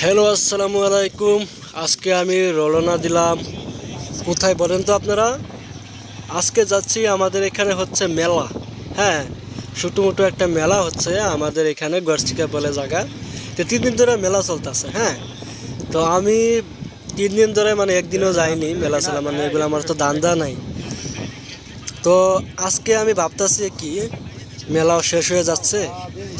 Hello আসসালামু আলাইকুম আজকে আমি রওনা দিলাম। কোথায় বলেন তো আপনারা? আজকে যাচ্ছি আমাদের এখানে হচ্ছে মেলা। হ্যাঁ ছোটো একটা মেলা হচ্ছে আমাদের এখানে গড়চিকা বলে জায়গা। তো তিন দিন ধরে মেলা চলতেছে হ্যাঁ। তো আমি তিন দিন ধরে মানে একদিনও যাইনি মেলা চেলা মানে এগুলো আমার তো দান্দা নাই। তো আজকে আমি ভাবতেছি কি, মেলাও শেষ হয়ে যাচ্ছে।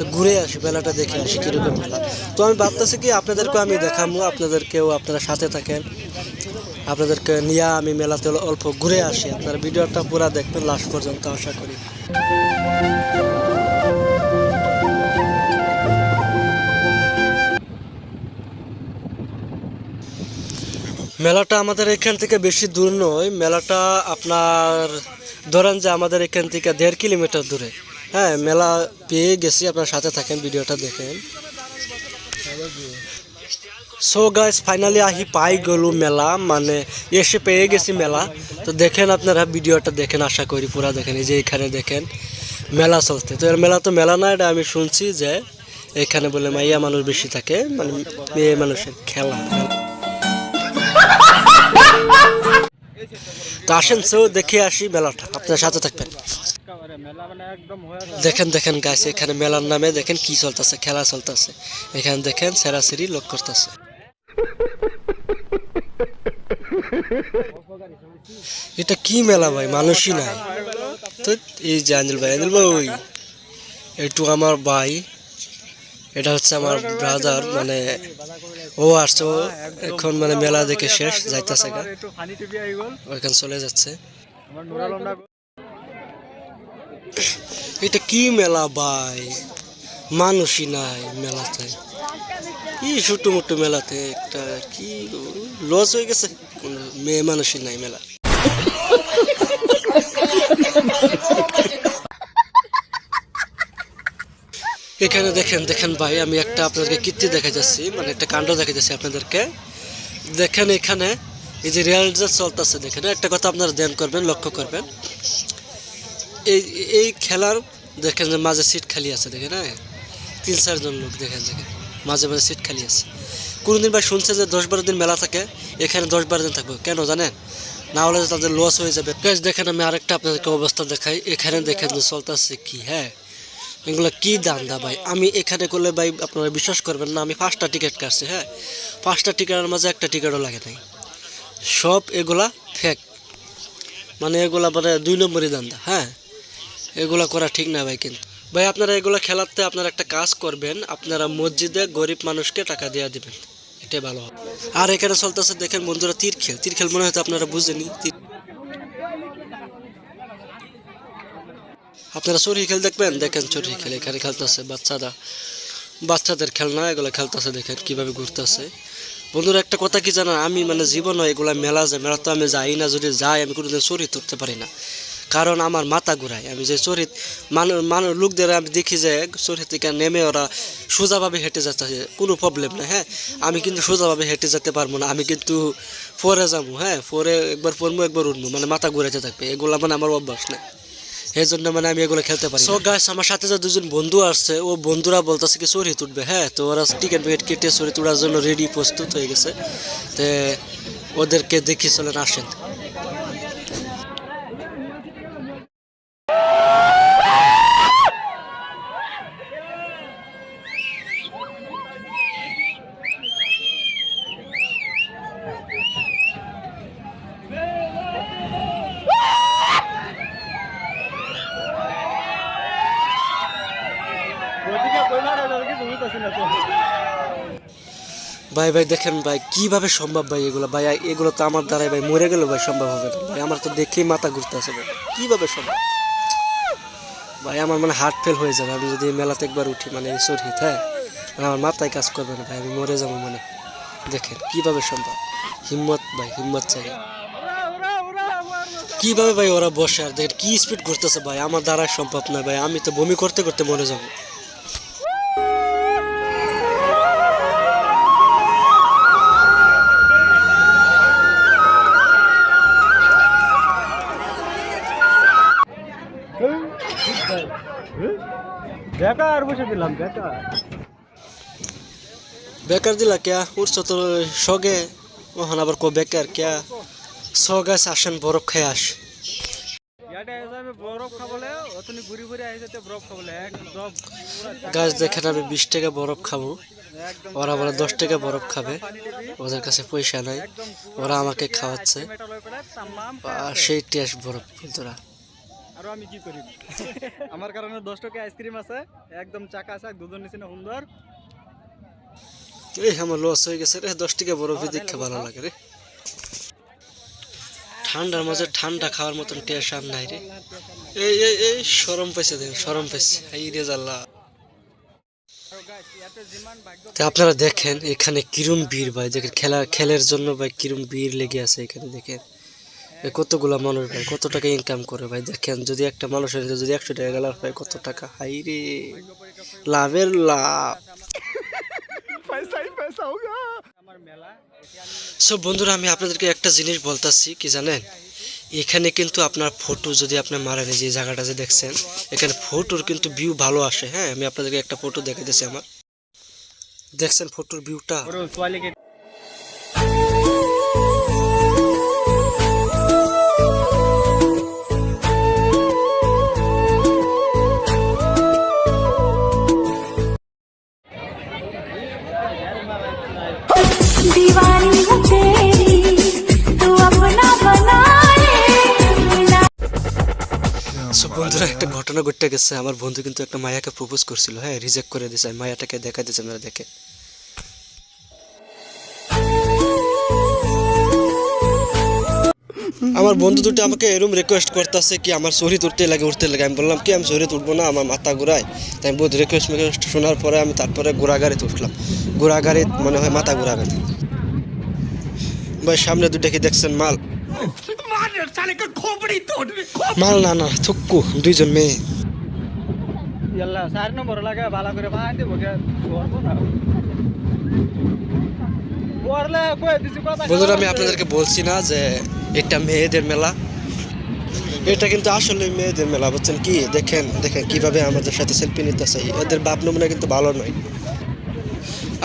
তো ঘুরে আসি, মেলাটা দেখে আসি, কীরকম মেলা। তো আমি ভাবতেছি কি আপনাদেরকে আমি দেখাবো আপনাদেরকেও আপনারা সাথে থাকেন। আপনাদেরকে নিয়ে আমি মেলাতে অল্প ঘুরে আসি। আপনারা ভিডিওটা পুরো দেখবেন লাস্ট পর্যন্ত, আশা করি। মেলাটা আমাদের এখান থেকে বেশি দূর নয়। মেলাটা আপনার, ধরেন যে আমাদের এখান থেকে দেড় কিলোমিটার দূরে। হ্যাঁ মেলা পেয়ে গেছি, আপনার সাথে থাকেন, ভিডিওটা দেখেন। সো গাইস ফাইনালি আহি পাই গেল মেলা মানে এসে পেয়ে গেছি মেলা। তো দেখেন আপনারা ভিডিওটা দেখেন, আশা করি পুরা দেখেন, এই যে এখানে দেখেন, মেলা চলতে তো এর মেলা তো মেলা না, এটা আমি শুনছি যে এখানে বলে মাইয়া মানুষ বেশি থাকে মানে মেয়ে মানুষের খেলা। তো আসেন সো দেখে আসি মেলাটা, আপনার সাথে থাকবেন দেখেন দেখেন গাছ এখানে মেলার নামে দেখেন কি চলতেছে খেলা চলতেছে। এখানে দেখেন সেরাসেরি লোক করতেছে। এটা কি মেলা ভাই? মানুষই নাই। তো এই যে আঞ্জল ভাই আঞ্জল ভাই একটু আমার ভাই এটা হচ্ছে আমার ব্রাদার মানে ও আসছে ও এখন মানে মেলা দেখে শেষ যাইতেছে ওইখানে চলে যাচ্ছে। এটা কি মেলা ভাই? মানুষই নাই মেলাতে। কি ছোট মোটো মেলাতে একটা কি লস হয়ে গেছে। মেয়ে মানুষই নাই মেলা। এখানে দেখেন দেখেন ভাই, আমি একটা আপনাদেরকে কীর্তি দেখা যাচ্ছি। মানে একটা কাণ্ড দেখা যাচ্ছি আপনাদেরকে। দেখেন এখানে এই যে রিয়াল যে চলতেছে, দেখেন। একটা কথা আপনারা ধ্যান করবেন, লক্ষ্য করবেন। এই এই খেলার দেখেন যে মাঝে সিট খালি আছে দেখেন হ্যাঁ? তিন চারজন লোক দেখেন দেখেন মাঝে মাঝে সিট খালি আছে। কোনোদিন ভাই শুনছে যে দশ বারো দিন মেলা থাকে এখানে দশ বারো দিন থাকবে। কেন জানেন? না হলে তাদের লস হয়ে যাবে। Guys, দেখেন আমি আরেকটা আপনাদেরকে অবস্থা দেখাই। এখানে দেখেন যে চলতেছে কি হ্যাঁ? এগুলো কি দান্দা ভাই? আমি এখানে করলে ভাই আপনারা বিশ্বাস করবেন না আমি পাঁচটা টিকিট কাটছি হ্যাঁ? পাঁচটা টিকিটের মাঝে একটা টিকিটও লাগে নাই। সব এগুলা ফেক মানে এগুলা মানে দুই নম্বরই দান্দা হ্যাঁ? এগুলা করা ঠিক না ভাই কিন্তু। ভাই, আপনারা এগুলা খেলাতে আপনারা একটা কাজ করবেন, আপনারা মসজিদে গরিব মানুষকে টাকা দিয়ে দিবেন। এটাই ভালো হবে। আর এখানে চলতেছে, দেখেন বন্ধুরা, তীর খেল। তীর খেল মনে হয়তো আপনারা বুঝেনি তীর আপনারা চুরি খেল দেখবেন? দেখেন চুরি খেল, এখানে খেলতেছে বাচ্চারা। বাচ্চাদের খেলনা এগুলো খেলতেছে, দেখেন কীভাবে ঘুরতেছে। বন্ধুরা, একটা কথা কি জানা আমি মানে জীবনে এগুলা মেলা যায় মেলা তো আমি যাই না, যদি যাই, আমি কোনোদিন চুরি তুলতে পারি না। কারণ আমার মাথা ঘুরায়। আমি যে চরিত মানুষ মানুষ লোকদের আমি দেখি যে চরিত থেকে নেমে ওরা সোজাভাবে হেঁটে যাচ্ছে কোনো প্রবলেম নেই হ্যাঁ? আমি কিন্তু সোজাভাবে হেঁটে যেতে পারব না, আমি কিন্তু পরে যাব হ্যাঁ? পরে একবার পড়ব, একবার উঠবো মানে মাথা ঘুরাইতে থাকবে। এগুলো মানে আমার অভ্যাস নেই এই জন্য মানে আমি এগুলো খেলতে পারি সো গাছ আমার সাথে যে দুজন বন্ধু আসছে, ও বন্ধুরা বলতেছে কি চরি তুটবে হ্যাঁ? তো ওরা টিকিট বিকেট কেটে চরি তোলার জন্য রেডি প্রস্তুত হয়ে গেছে। তো ওদেরকে দেখি চলেন, আসেন ওদিকে কইলা রে ওদিকে জমিত আছে না তো ভাই ভাই, দেখেন ভাই, কীভাবে সম্ভব ভাই এগুলো? ভাই এগুলো তো আমার দ্বারাই ভাই মরে গেলে ভাই সম্ভব হবে না। ভাই, আমার তো দেখেই মাথা ঘুরতে আছে ভাই। কীভাবে সম্ভব? ভাই, আমার মানে হার্ট ফেল হয়ে যাবে। আমি যদি মেলাতে একবার উঠি মানে শরীর হ্যাঁ? মানে আমার মাথায় কাজ করবে না ভাই, আমি মরে যাব মানে। দেখেন, কীভাবে সম্ভব? হিম্মত ভাই, হিম্মত চাই। কীভাবে ভাই ওরা বসে? আর দেখেন, কি স্পিড ঘুরতেছে ভাই? আমার দ্বারা সম্ভব না ভাই। আমি তো বমি করতে করতে মরে যাব। বেকার বসে দিলাম বেকার। বেকার দিলা কিয়া? উঠছো তো সগে ওখান আবার কো বেকার কিয়া? সগাছ আসেন বরফ খাই আস। গাছ দেখেন আমি বিশ টাকা বরফ খাব। ওরা আবার দশ টাকা বরফ খাবে। ওদের কাছে পয়সা নাই। ওরা আমাকে খাওয়াচ্ছে। সেই টেস্ট বরফ বন্ধুরা। আৰু আমি কি কৰিম আমাৰ কাৰণে দহ টকীয়া আইচক্ৰীম আছে একদম চাকা চাক দুধৰ নিচিনা সুন্দৰ এই আমার লস হয়ে গেছে রে দশ টাকা বরফই দেখে ভালো লাগে রে। ঠান্ডার মাঝে ঠান্ডা খাওয়ার মতন টেস্ট আর নাই রে। এই এই এই সরম পাইছে দেখেন সরম পাইছে। এই রে জাল্লা। আপনারা দেখেন এখানে কিরম ভিড় ভাই দেখেন খেলা খেলের জন্য ভাই কিরম ভিড় লেগে আছে এখানে দেখেন। কতগুলা মানুষ ভাই, কত টাকা ইনকাম করে ভাই? দেখেন, যদি একটা মানুষের যদি একশো টাকা গেলার ভাই, কত টাকা? হাই রে। লাভের লাভ। সব বন্ধুরা, আমি আপনাদেরকে একটা জিনিস বলতাছি, কি জানেন? এখানে কিন্তু আপনার ফটো যদি আপনি মারেন, এই যে জায়গাটা যে দেখছেন, এখানে ফটোর কিন্তু ভিউ ভালো আসে হ্যাঁ? আমি আপনাদেরকে একটা ফটো দেখে দেখাইতেছি আমার। দেখছেন ফটোর ভিউটা একটা ঘটনা ঘটে গেছে। আমার বন্ধু কিন্তু একটা মায়াকে প্রপোজ করছিল। হ্যাঁ রিজেক্ট করে দিয়েছে মায়াটাকে দেখা দিয়েছে আপনারা দেখে আমার বন্ধু দুটো আমাকে এরম রিকোয়েস্ট করতেছে কি, আমার শরীর উঠতে লাগে উঠতে লাগে। আমি বললাম, কি, আমি শরীর উঠবো না? আমার মাথা ঘুরায়। তাই বহুত রিকোয়েস্ট শোনার পরে আমি তারপরে ঘোড়া গাড়িতে উঠলাম। ঘোরাঘাড়ে মনে হয় মাথা ঘোরাবেন ভাই সামনে দুটা কি দেখছেন? মাল। মাল না না থুক্কু দুইজন মেয়ে। চার নম্বর ভালো করে বন্ধুরা আমি আপনাদেরকে বলছি না যে এটা মেয়েদের মেলা। এটা কিন্তু আসলে মেয়েদের মেলা বুঝছেন কি? দেখেন দেখেন কীভাবে আমাদের সাথে সেলফি নিতেছে। এদের ভাবনা মনে কিন্তু ভালো নয়।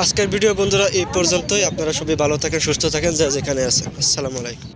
আজকের ভিডিও বন্ধুরা, এই পর্যন্তই। আপনারা সবাই ভালো থাকেন, সুস্থ থাকেন, যা যেখানে আছেন। আসসালামু আলাইকুম।